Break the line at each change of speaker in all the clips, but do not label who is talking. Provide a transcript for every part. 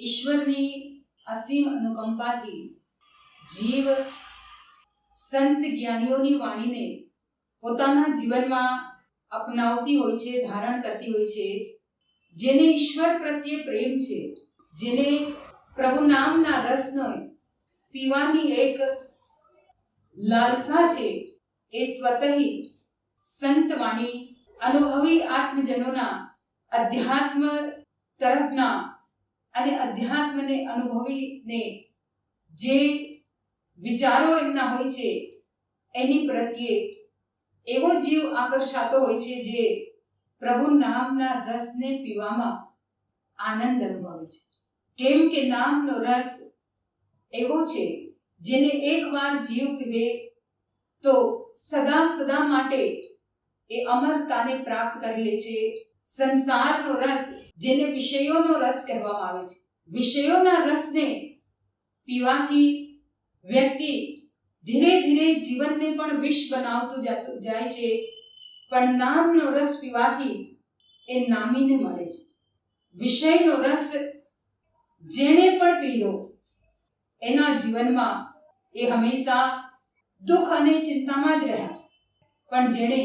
ઈશ્વરની અસીમ અનુકંપાથી જીવ સંત જ્ઞાનીઓની વાણીને પોતાના જીવનમાં અપનાવતી હોય છે, ધારણ કરતી હોય છે, જેને ઈશ્વર પ્રત્યે પ્રેમ છે, જેને પ્રભુ નામના રસનો પીવાની એક લાલસા છે, એ સ્વતઃ સંત વાણી અનુભવી આત્મજનોના અધ્યાત્મ તરફના અને અધ્યાત્મને અનુભવીને જે વિચારો એમના હોય છે, એની પ્રત્યે એવો જીવ આકર્ષાતો હોય છે જે પ્રભુ નામના રસને પીવામાં આનંદ અનુભવે છે. કેમ કે નામનો રસ એવો છે, જેને એકવાર જીવ પીવે તો સદા સદા માટે એ અમરતાને પ્રાપ્ત કરી લે છે. સંસારનો રસ જેને વિષયોનો રસ કહેવામાં આવે છે. વિષયોના રસને પીવાથી વ્યક્તિ ધીરે ધીરે જીવનને પણ વિષ બનાવતું જતું, જાય છે. પણ નામનો રસ પીવાથી એ નામીને મળે છે. વિષયનો રસ જેણે પણ પીધો, એના જીવનમાં એ હંમેશા દુઃખ અને ચિંતામાં જ રહ્યા. પણ જેણે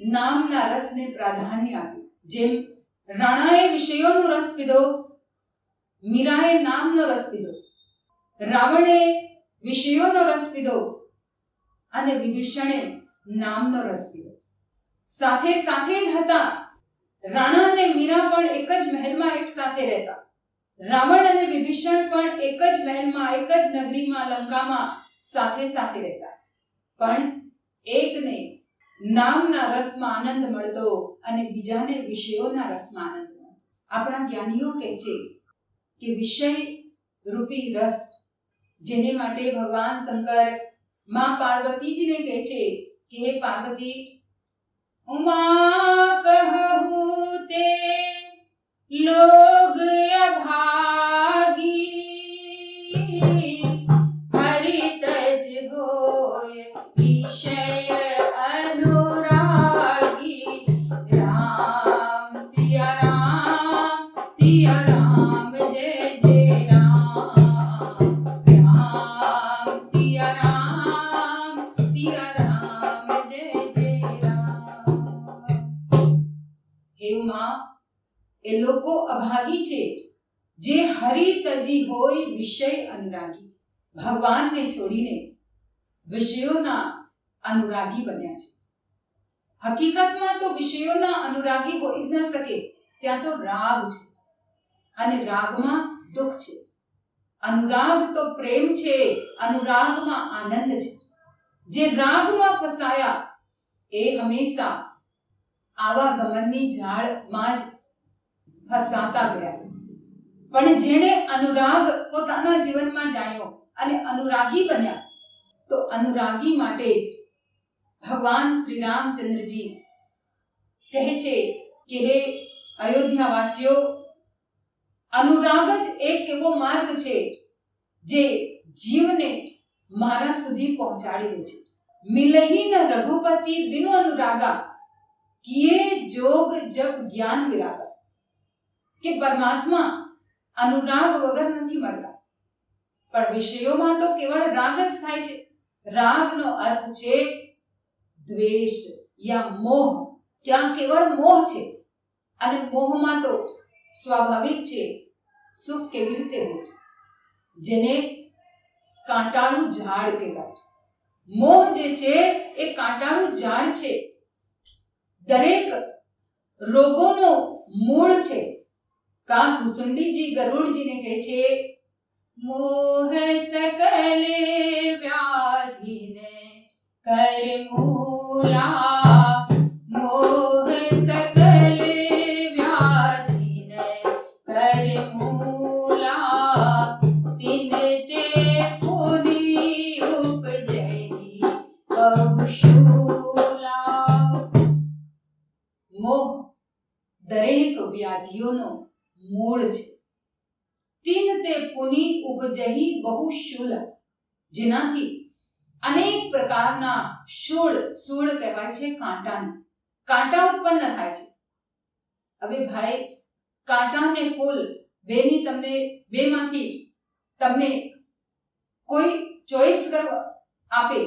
નામના રસને પ્રાધાન્ય આપ્યું, જેમ રાણાએ વિષયોનો રસ પીધો, મીરાએ નામનો રસ પીધો, રાવણે વિષયોનો રસ પીધો અને વિભીષણે નામનો રસ પીધો. સાથે સાથે જ હતા. રાણા અને મીરા પણ એક જ મહેલમાં એક સાથે રહેતા. રાવણ અને વિભીષણ પણ એક જ મહેલમાં, એક જ નગરીમાં, લંકામાં સાથે સાથે રહેતા. પણ એકને નામના રસમાં આનંદ મળતો અને બીજાને વિષયોના રસમાં આનંદ મળતો. આપણા જ્ઞાનીઓ કહે છે કે વિષય રૂપી રસ, જેને માટે ભગવાન શંકરમાં પાર્વતીજીને કહે છે કે હે પાર્વતી, ઉમા કહું તે લોગ એ લોકો અભાગી છે. જે હરિ તજી હોય વિષય અનુરાગી. ભગવાનને છોડીને વિષયોના અનુરાગી બન્યા છે. હકીકતમાં તો વિષયોના અનુરાગી હોઈ જ ન શકે. ત્યાં તો રાગ છે. અને રાગમાં દુઃખ છે. અનુરાગ તો પ્રેમ છે, અનુરાગમાં આનંદ છે. જે રાગમાં ફસાયા, એ હંમેશા આવા ગમનની ઝાડમાં જ ફસાતા ગયા. પણ જેણે અનુરાગ પોતાના જીવનમાં જાણ્યો અને અનુરાગી બન્યા, તો અનુરાગી માટે જ ભગવાન શ્રી રામચંદ્રજી કહે છે કે, હે અયોધ્યાવાસીઓ અનુરાગ જ એક એવો માર્ગ છે જે જીવને મારા સુધી પહોંચાડી દે છે. મિલહી ન રઘુપતિ બિનુ અનુરાગા, કિએ જોગ જપ જ્ઞાન વિરાગા. કે પરમાત્મા અનુરાગ વગર નથી મળતા. પણ વિષયોમાં તો કેવળ રાગ જ થાય છે. રાગનો અર્થ છે દ્વેષ યા મોહ. ત્યાં કેવળ મોહ છે. અને મોહમાં તો સ્વાભાવિક છે સુખ કેવી રીતે હોય? જેને કાંટાળું ઝાડ કહેવાય. મોહ જે છે, એ કાંટાળું ઝાડ છે. દરેક રોગોનો મૂળ છે. કા કુસુંડીજી ગરુડજીને કહે છે, મોહ સકલે બહુ શૂલ, જેનાથી અનેક પ્રકારના શૂળ શૂળ કહેવાય છે કાંટાને. કાંટા ઉત્પન્ન થાય છે. હવે ભાઈ, કાંટાને ફૂલ બેની તમને, બેમાંથી તમને કોઈ ચોઈસ કરવા આપે,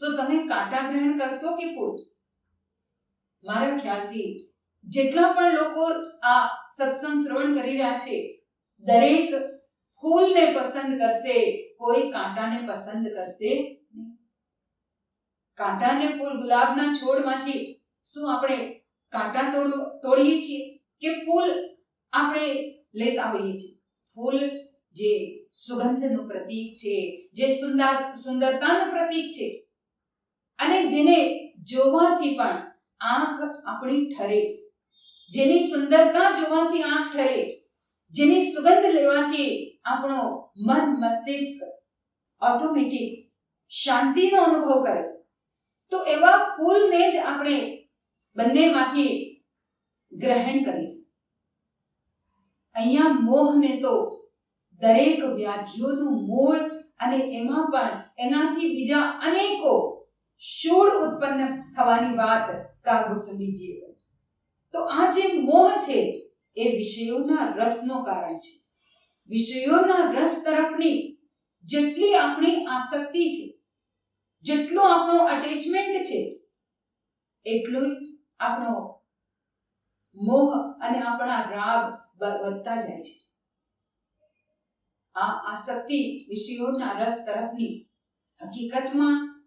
તો તમે કાંટા ગ્રહણ કરશો કે ફૂલ? મારા ખ્યાલથી જેટલા પણ લોકો આ સત્સંગ શ્રવણ કરી રહ્યા છે, દરેક ફૂલને પસંદ કરશે, કોઈ કાંટાને પસંદ કરશે કાંટાને ફૂલ ગુલાબના છોડમાંથી શું આપણે કાંટા તોડ, તોડીએ છીએ કે ફૂલ આપણે લેતા હોઈએ છીએ? ફૂલ જે સુગંધનું પ્રતીક છે, જે સુંદર, સુંદરતાનું પ્રતીક છે અને જેને જોવાથી પણ આંખ આપણી ઠરે. જેની સુંદરતા જોવાથી આંખ ઠરે, જેની સુગંધ લેવાથી આપણો મન મસ્તિષ્ક ઓટોમેટિક શાંતિનો અનુભવ કરે. તો એવા ફૂલને જ આપણે બંનેમાંથી ગ્રહણ કરીશું. અહીંયા મોહને તો દરેક વ્યાધિઓનું મૂળ અને એમાં પણ એનાથી બીજા અનેકો શૂળ ઉત્પન્ન થવાની વાત કાગુસુમીજીએ કરી. તો આ જે મોહ છે, એ વિષયોના રસનો કારણ છે. વિષયોના રસ તરફની જેટલી આપણી આસક્તિ છે, જેટલો આપણો અટેચમેન્ટ છે, એટલું આપણો મોહ અને આપણા રાગ વધતા જાય છે. આ આસક્તિ વિષયોના રસ તરફની હકીકતમાં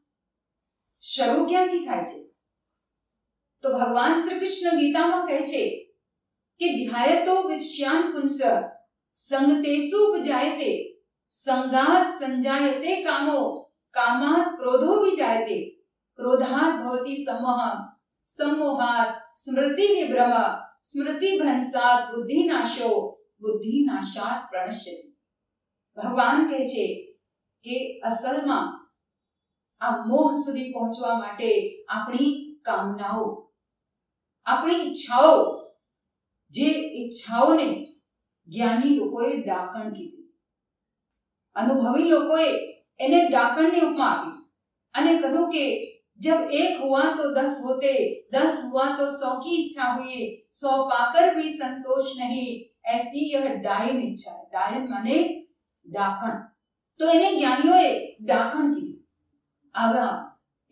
શરૂ ક્યાંથી થાય છે? તો ભગવાન શ્રી કૃષ્ણ ગીતામાં કહે છે કે ધ્યાયતો વિષ્યાન પુંસ સંગતેસુ વિજાયતે સંગાત સંજાયતે કામો, કામાત ક્રોધો વિજાયતે ક્રોધાત ભવતી સમોહ, સમોહાત સ્મૃતિ વિભ્રમ, સ્મૃતિ ભ્રંસાત બુદ્ધિ નાશો, બુદ્ધિ નાશાત પ્રણશ્યતિ ભગવાન કહે છે કે અસલમાં આ મોહ સુધી પહોંચવા માટે આપણી કામનાઓ, આપણી ઈચ્છાઓ, જે ઈચ્છાઓને જ્ઞાની લોકોએ ડાકણ કીધી અનુભવી લોકોએ એને ડાકણની ઉપમા આપી અને કહ્યું કે जब एक हुआ तो दस होते दस हुआ तो सौ की इच्छा हुई सौ पाकर भी संतोष नहीं ऐसी यह डायन इच्छा है डायन माने ડાકણ તો એને જ્ઞાનીઓએ ડાકણ કીધું આવા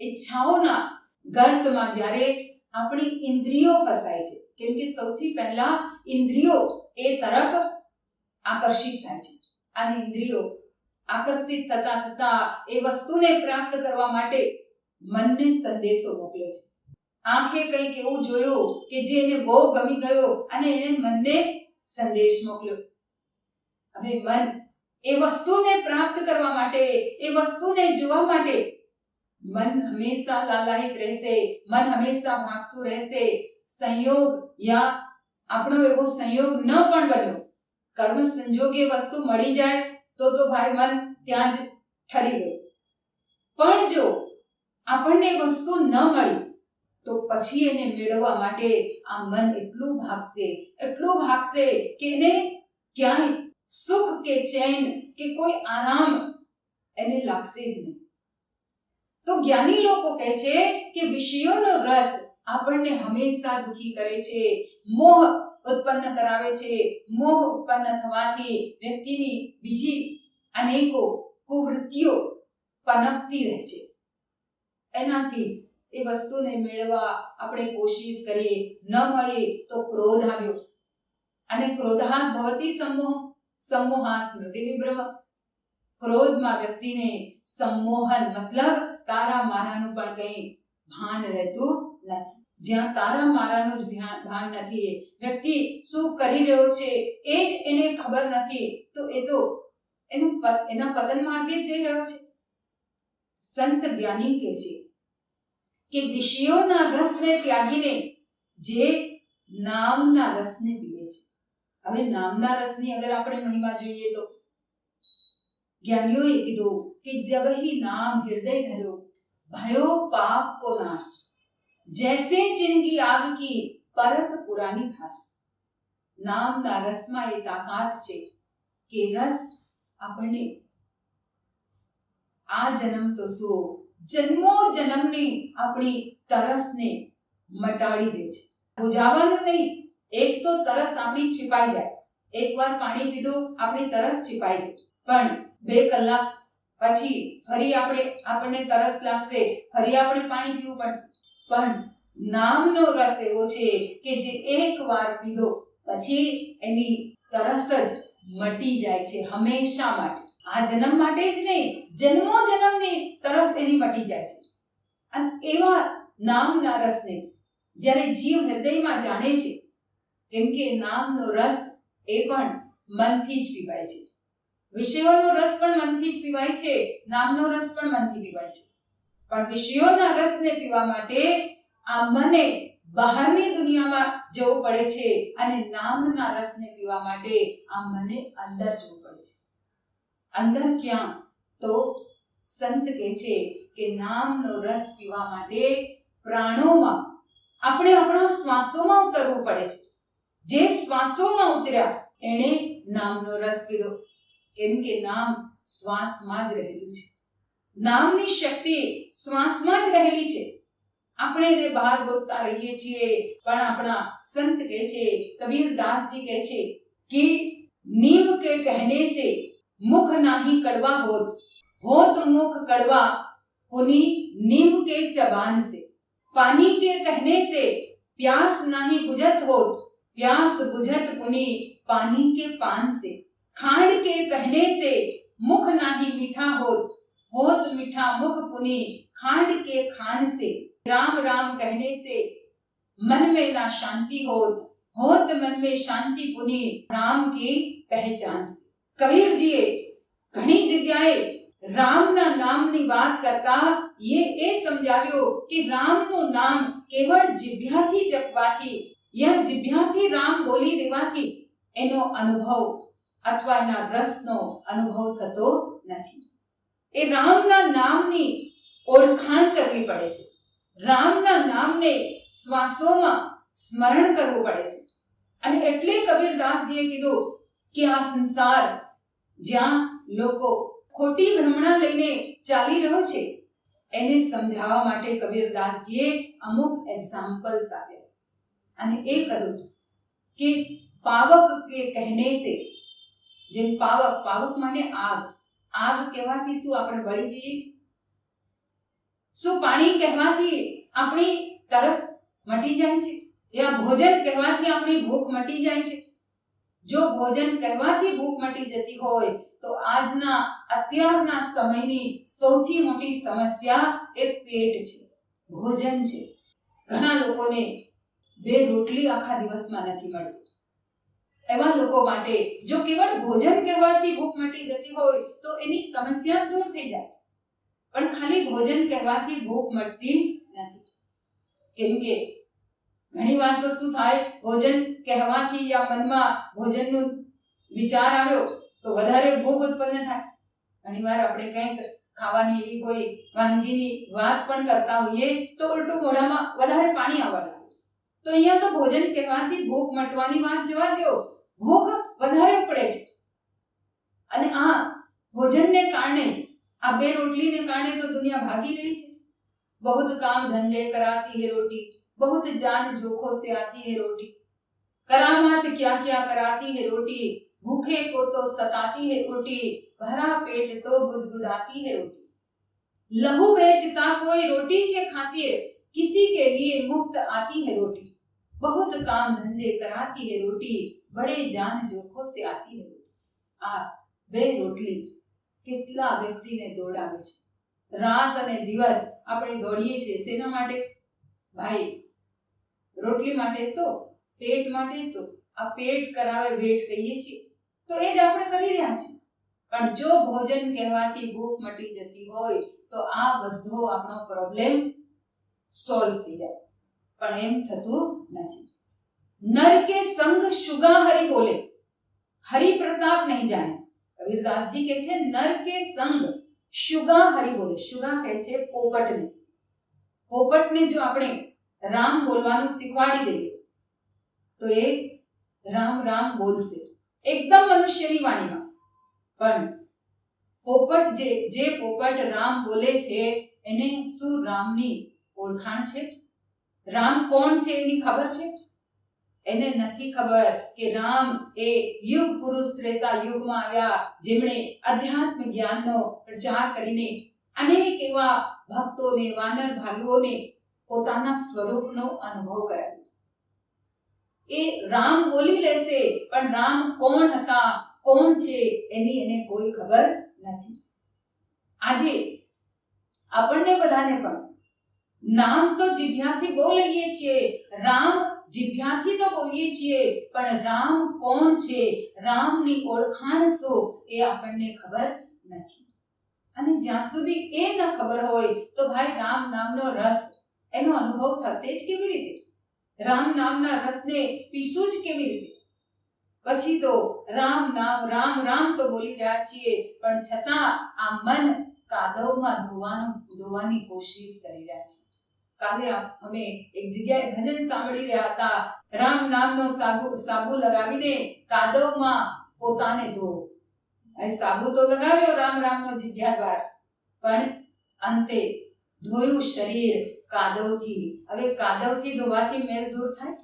ઈચ્છાઓના ગર્તમાં જ્યારે આપણી ઇન્દ્રિયો ફસાય છે કેમ કે સૌથી પહેલા ઇન્દ્રિયો એ તરફ આકર્ષિત થાય છે. અને ઇન્દ્રિયો આકર્ષિત થતા થતા એ વસ્તુને પ્રાપ્ત કરવા માટે મનને સંદેશો મોકલે છે. આંખે કંઈક એવું જોયું કે જે એને બહુ ગમી ગયો અને એને મનને સંદેશ મોકલ્યો. હવે મન એ વસ્તુને પ્રાપ્ત કરવા માટે, એ વસ્તુને જોવા માટે મન હંમેશા લાલાહિત રહેશે, મન હંમેશા ભાગતું રહેશે. સંયોગ યા આપણો એવો સંયોગ ન પણ બન્યો. કર્મ સંજોગે વસ્તુ મળી જાય તો તો ભાઈ મન ત્યાં જ ઠરી ગયું. પણ જો આપણને વસ્તુ ન મળી, તો પછી એને મેળવવા માટે આ મન એટલું ભાગશે એટલું ભાગશે કે એને ક્યાંય સુખ કે ચેન કે કોઈ આરામ એને લાગશે જ નહીં. તો જ્ઞાની લોકો કહે છે કે વિષયોનો રસ આપણને હંમેશા દુખી કરે છે. મોહ ઉત્પન્ન કરાવે છે. મોહ ઉત્પન્ન થવાથી વ્યક્તિની બીજી અનેકો કુવૃત્તિઓ પનપતી રહે છે. એનાથી જ એ વસ્તુને મેળવવા આપણે કોશિશ કરીએ. ન મળે તો ક્રોધ આવ્યો. અને ક્રોધાત ભવતી સમોહ, સંમોહાત સ્મૃતિ વિભ્રમ. ક્રોધમાં વ્યક્તિને સંમોહન મતલબ તારા મારાનું પણ કંઈ ભાન રહેતું નથી. જ્યાં તારા મારાનું જ ભાન નથી. વ્યક્તિ શું કરી રહ્યો છે એ જ એને ખબર નથી. તો એ તો એનું એના પતન માર્ગે જ જઈ રહ્યો છે. સંત જ્ઞાની કહે છે કે વિષયોના રસને ત્યાગીને જે નામના રસને પીવે છે. હવે નામના રસની અગર આપણે મહિમા જોઈએ તો જ્ઞાનીઓએ કીધું કે જબ હિ નામ હૃદય ધર્યો ભયો પાપ કો નાશ. જૈસે ચિનકી આગ કી પરત પુરાની ઘાસ નામના રસમાં એ તાકાત છે કે રસ આપણને આ જન્મ તો શું જન્મો જન્મની આપણી તરસને મટાડી દે છે બુજાવવાનું નહીં એક તો તરસ આપણી છીપાઈ જાય એકવાર પાણી પીધું આપણી તરસ છીપાઈ ગઈ પણ બે કલાક પછી ફરી આપણે આપણને તરસ લાગશે ફરી આપણે પાણી પીવું પડશે પણ નામનો રસ એવો છે કે જે એકવાર પીધો, પછી એની તરસ જ મટી જાય છે હંમેશા માટે. આ જન્મ માટે જ નહીં, જન્મો જન્મની તરસ એની મટી જાય છે. અને એવા નામના રસને જ્યારે જીવ હૃદયમાં જાણે છે, કેમ કે નામનો રસ એ પણ મનથી જ પીવાય છે. વિષયોનો રસ પણ મનથી જ પીવાય છે, નામનો રસ પણ મનથી પીવાય છે. પણ વિષયોના રસને પીવા માટે આ મને બહારની દુનિયામાં જવું પડે છે અને નામના રસને પીવા માટે આ મને અંદર જવું પડે છે. અંદર ક્યાં? તો સંત કહે છે કે નામનો રસ પીવા માટે પ્રાણોમાં આપણે આપણા શ્વાસોમાં ઉતરવું પડે છે. જે શ્વાસોમાં ઉતર્યા એણે નામનો રસ પીધો. કેમ કે નામ શ્વાસમાં જ રહેલું છે. નામની શક્તિ શ્વાસમાં જ રહેલી છે આપણે એને બહાર બોલતા રહીએ છીએ પણ આપણા સંત કહે છે કબીરદાસજી કહે છે કે નીમ કે કહેને से मुख नाही कड़वा होत होत मुख कड़वा पुनी नीम के चबान से पानी के कहने से प्यास नाही बुझत होत प्यास बुझत पुनी पानी के पान से खांड के कहने से मुख नाही मीठा होत होत मीठा मुख पुनी खांड के खान से राम राम कहने से मन में ना शांति होत होत मन में शांति पुनी राम की પહેચાન છે કબીરજીએ ઘણી જગ્યાએ રામના નામની વાત કરતા એ એ સમજાવ્યો કે રામનું નામ કેવળ જીભ્યાથી જપવાથી યા જીભ્યાથી રામ બોલી દેવાથી એનો અનુભવ અથવા એના રસનો અનુભવ થતો નથી એ રામના નામની ઓળખાણ કરવી પડે છે. રામના નામને શ્વાસોમાં સ્મરણ કરવું પડે છે. અને એટલે કબીરદાસજીએ કીધું કે આ સંસાર જ્યાં લોકો ખોટી ભ્રમણા લઈને ચાલી રહ્યો છે, એને સમજાવવા માટે કબીરદાસજીએ અમુક એક્ઝામ્પલ્સ આપ્યા. અને એ કહ્યું કે પાવક કે કહેને સે, જેમ પાવક પાવક માને આગ આગ કહેવાથી શું આપણે બળી જઈએ છીએ? શું પાણી કહેવાથી આપણી તરસ મટી જાય છે? યા ભોજન કહેવાથી આપણી ભૂખ મટી જાય છે? જો ભોજન કહેવાથી ભૂખ મટી જતી હોય, તો આજના, અત્યારના સમયની સૌથી મોટી સમસ્યા એ પેટ છે, ભોજન છે. ઘણા લોકોને બે રોટલી આખા દિવસમાં નથી મળતી. એવા લોકો માટે જો કેવળ ભોજન કહેવાથી ભૂખ મટી જતી હોય, તો એની સમસ્યા દૂર થઈ જાય. પણ ખાલી ભોજન કહેવાથી ભૂખ મળતી નથી. કેમ કે ઘણી વાર તો શું થાય, ભોજન કહેવાથી યા મનમાં ભોજનનો વિચાર આવ્યો, તો વધારે ભૂખ ઉત્પન્ન થાય. ઘણી વાર આપણે કંઈક ખાવાની એવી કોઈ વાનગીની વાત પણ કરતા હોઈએ, તો ઉલટું મોઢામાં વધારે પાણી આવવા લાગે. તો અહીંયા તો ભોજન કહેવાથી ભૂખ મટવાની વાત જવા દો ભૂખ વધારે પડે છે અને આ ભોજનને કારણે જ આ બે રોટલીને કારણે તો દુનિયા ભાગી રહી છે બહુત કામ ધંધે કરાતી હે રોટી बहुत जान जोखों से आती है रोटी करामात क्या क्या कराती है रोटी भूखे को तो सताती है रोटी भरा पेट तो गुदगुदाती है रोटी लहू बेचता कोई रोटी के खातिर किसी के लिए मुफ्त आती है रोटी बहुत काम धंधे कराती है रोटी બડે જાન જોખો સે આતી હે આ બે રોટલી કેટલા વ્યક્તિને દોડાવે છે. રાત અને દિવસ આપણે દોડીએ છીએ. શેના માટે? ભાઈ, રોટલી માટે તો, પેટ માટે તો. આ પેટ કરાવે વેટ કહીએ છીએ. તો એ જ આપણે કરી રહ્યા છીએ. પણ જો ભોજન કહેવાથી ભૂખ મટી જતી હોય, તો આ બધો આપણો પ્રોબ્લેમ સોલ્વ થઈ જાય. પણ એમ થતું નથી. નર કે સંગ શુગા હરી બોલે. હરિ પ્રતાપ નહીં જાણે. કબીરદાસજી કહે છે, નર કે સંગ શુગા હરી બોલે. શુગા કહે છે પોપટને. પોપટને જો આપણે રામ બોલવાનું શીખવાડી દઈએ, તો એ રામ રામ બોલશે. એકદમ મનુષ્યની વાણીમાં. પણ પોપટ જે જે પોપટ રામ બોલે છે, એને શું રામની ઓળખાણ છે? રામ કોણ છે એની ખબર છે? એને નથી ખબર કે રામ એ યુગ પુરુષ ત્રેતા યુગમાં આવ્યા, જેમણે અધ્યાત્મ જ્ઞાનનો પ્રચાર કરીને અનેક એવા ભક્તોને, વાનર ભાલુઓને પોતાના સ્વરૂપનો અનુભવ કરાવ્યો એ રામ બોલી લેશે, પણ રામ કોણ હતા, કોણ છે એની એને કોઈ ખબર નથી. આજે આપણને બધાને પણ નામ તો જીભ્યાથી બહુ છીએ, રામ જીભ્યાથી તો બોલીએ છીએ, પણ રામ કોણ છે? રામની ઓળખાણ શું? એ આપણને ખબર નથી. અને જ્યાં સુધી એ ન ખબર હોય, તો ભાઈ રામ નામનો રસ એનો અનુભવ થશે જ કેવી રીતે? રામ નામના રસને પીશું જ કેવી રીતે? પછી તો રામ નામ, રામ રામ તો બોલી રહ્યા છીએ, પણ છતાં આ મન કાદવમાં ધોવાનું ધોવાની કોશિશ કરી રહ્યા છે. કાલે અમે એક જગ્યાએ ભજન સાંભળી રહ્યા હતા. રામ નામનો સાબુ સાબુ લગાવીને કાદવમાં પોતાને ધો. સાબુ તો લગાવ્યો રામ રામનો જીભ્યા દ્વારા. પણ અંતે ધોયું શરીર કાદવથી. હવે કાદવથી ધોવાથી મેલ દૂર થાય?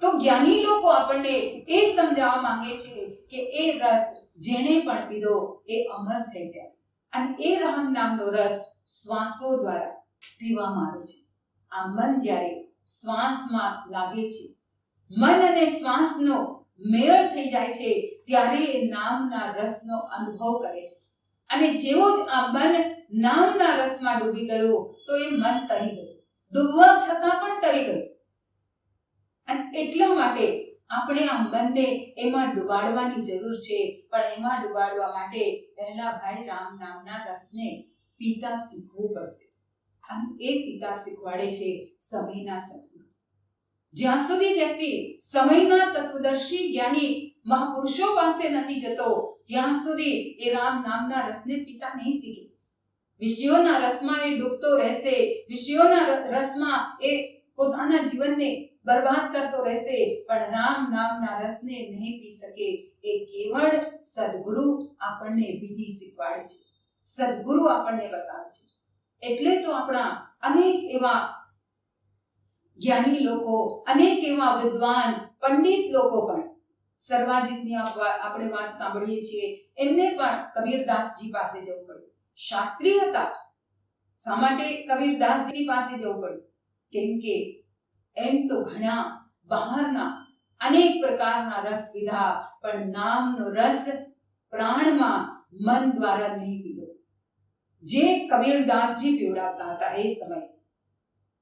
તો જ્ઞાની લોકો આપણને એ સમજાવવા માંગે છે કે એ રસ જેણે પણ પીધો એ અમર થઈ ગયા. અને એ રામ નામનો રસ શ્વાસો દ્વારા પીવામાં આવે છે. આ મન જ્યારે શ્વાસમાં લાગે છે, મન અને શ્વાસનો મેળ થઈ જાય છે, ત્યારે એ નામના રસનો અનુભવ કરે છે. અને જેવો જ આ મન નામના રસમાં ડૂબી ગયો, તો એ મન તરી ગયું. ડૂબવા છતાં પણ તરી ગયું. અને એટલા માટે આપણે આ મનને એમાં ડુબાડવાની જરૂર છે, પણ એમાં ડુબાડવા માટે પહેલા ભાઈ રામ નામના રસને પીતા શીખવું પડશે. અને એ પિતા શીખવાડે છે સમયના સદગુરુ જ્યાં સુધી વ્યક્તિ સમયના તત્વદર્શી જ્ઞાની મહાપુરુષો પાસે નથી જતો, ત્યાં સુધી એ રામ નામના રસને પિતા નહીં શીખે. વિષયોના રસમાં એ ડૂબતો રહેશે, વિષયોના રસમાં એ પોતાના જીવનને બરબાદ કરતો રહેશે, પણ રામ નામના રસને નહીં પી શકે એ કેવળ સદગુરુ આપણને વિધિ શીખવાડે છે. સદગુરુ આપણને બતાવે છે. એટલે તો આપણા અનેક એવા જ્ઞાની લોકો, અનેક એવા વિદ્વાન, પંડિત લોકો પણ સર્વાજીતની આપણે વાત સાંભળીએ છીએ. એમને પણ કબીરદાસજી પાસે જવું પડ્યું. શાસ્ત્રી હતા. શા માટે કબીરદાસજી પાસે જવું પડ્યું? કેમ કે એમ તો ઘણા બહારના અનેક પ્રકારના રસ વિધા પણ નામનો રસ પ્રાણમાં મન દ્વારા નહીં જે કબીરદાસજી પીવડાવતા હતા એ સમયે.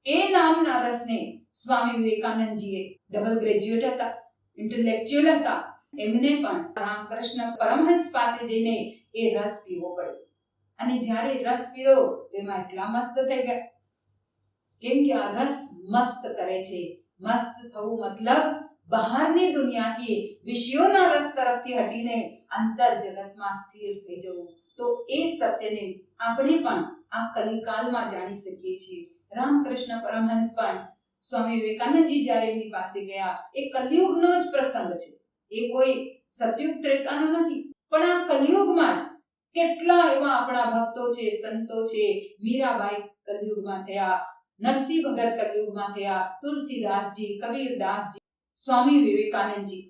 એ નામના રસને સ્વામી વિવેકાનંદજીએ ડબલ ગ્રેજ્યુએટ હતા ઇન્ટેલેક્ચ્યુઅલ હતા. એમને પણ રામકૃષ્ણ પરમહંસ પાસે જઈને એ રસ પીવો પડ્યો. અને જ્યારે રસ પીધો તો એમાં એટલા મસ્ત થઈ ગયા. કેમ કે આ રસ મસ્ત કરે છે. મસ્ત થવું મતલબ બહારની દુનિયાથી વિષયોના રસ તરફથી હટીને અંતર જગતમાં સ્થિર થઈ જવું. તો એ સત્યને આપણે પણ આ કલિકાલમાં જાણી શકીએ છીએ. રામકૃષ્ણ પરમહંસ પણ સ્વામી વિવેકાનંદજી જ્યારે એમની પાસે ગયા, એ કલયુગનો જ પ્રસંગ છે. એ કોઈ સતયુગ ત્રેતાનો નથી, પણ આ કલયુગમાં જ કેટલા એવા આપણા ભક્તો છે, સંતો છે, મીરાબાઈ કલયુગમાં થયા, નરસિંહ ભગત કલયુગમાં થયા, તુલસીદાસજી, કબીરદાસજી, સ્વામી વિવેકાનંદજી.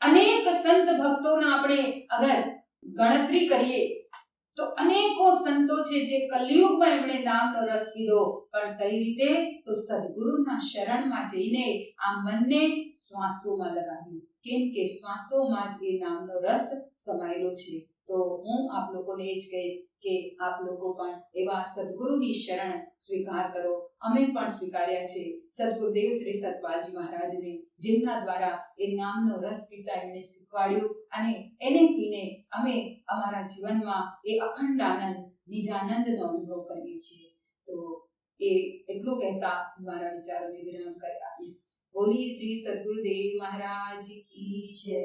અનેક સંત ભક્તોના આપણે અગર ગણતરી કરીએ તો અનેકો સંતો છે જે કલયુગમાં એમણે નામનો રસ પીધો, પણ કઈ રીતે? તો સદગુરુના શરણમાં જઈને આ મનને શ્વાસોમાં લગાવ્યું. કેમ કે શ્વાસોમાં જ એ નામનો રસ સમાયેલો છે. તો હું આપ લોકોને એ જ કહીશ કે આપ લોકો પણ એવા સદગુરુની શરણ સ્વીકાર કરો. અમે પણ સ્વીકાર્યા છે. સદગુરુદેવ શ્રી સતપાલજી મહારાજને, જેમના દ્વારા એ નામનો રસ પીતા એમણે શીખવાડ્યું અને એને પીને અમે અમારા જીવનમાં એ અખંડ આનંદ નિજાનંદનો અનુભવ કરીએ છીએ. તો એ એટલું કહેતા મારા વિચારોને વિરામ કરી આપીશ. બોલી શ્રી સદગુરુદેવ મહારાજ કી જય.